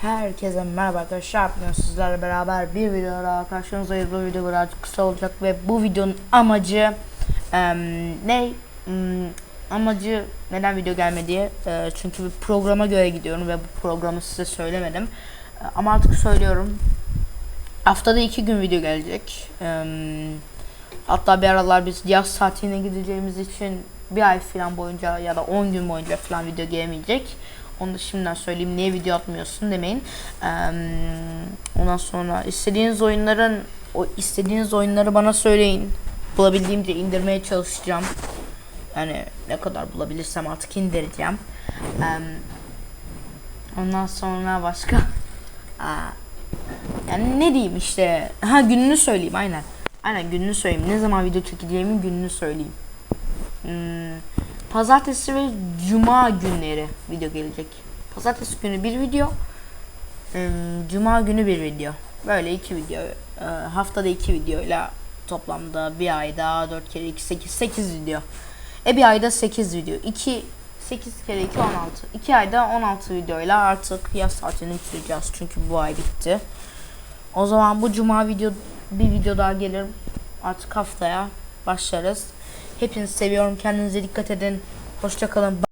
Herkese merhaba arkadaşlar. Bugün sizlerle beraber bir video daha karşınızdayız. Bu video birazcık kısa olacak ve bu videonun amacı em, ne? Hmm, amacı neden video gelmedi? E, çünkü bir programa göre gidiyorum ve bu programı size söylemedim. E, ama artık söylüyorum. Haftada iki gün video gelecek. Em, hatta bir aralar biz yaz tatiline gideceğimiz için bir ay falan boyunca ya da 10 gün boyunca falan video gelemeyecek. Onu da şimdiden söyleyeyim. Niye video atmıyorsun demeyin. Ondan sonra istediğiniz oyunların o istediğiniz oyunları bana söyleyin. Bulabildiğimce indirmeye çalışacağım. Yani ne kadar bulabilirsem artık indireceğim. Ondan sonra başka yani ne diyeyim işte. Ha gününü söyleyeyim aynen. Aynen gününü söyleyeyim. Ne zaman video çekeceğimin gününü söyleyeyim. Hmm, Pazartesi ve Cuma günleri video gelecek. Pazartesi günü bir video. Cuma günü bir video. Böyle iki video. Ee, haftada iki videoyla toplamda bir ayda 4 kere 2 8 8 video. E bir ayda 8 video. 2 8 kere 2 16. 2 ayda 16 videoyla artık yaz tatilini bitireceğiz. Çünkü bu ay bitti. O zaman bu cuma video bir video daha gelir. Artık haftaya başlarız. Hepinizi seviyorum. Kendinize dikkat edin. Hoşçakalın.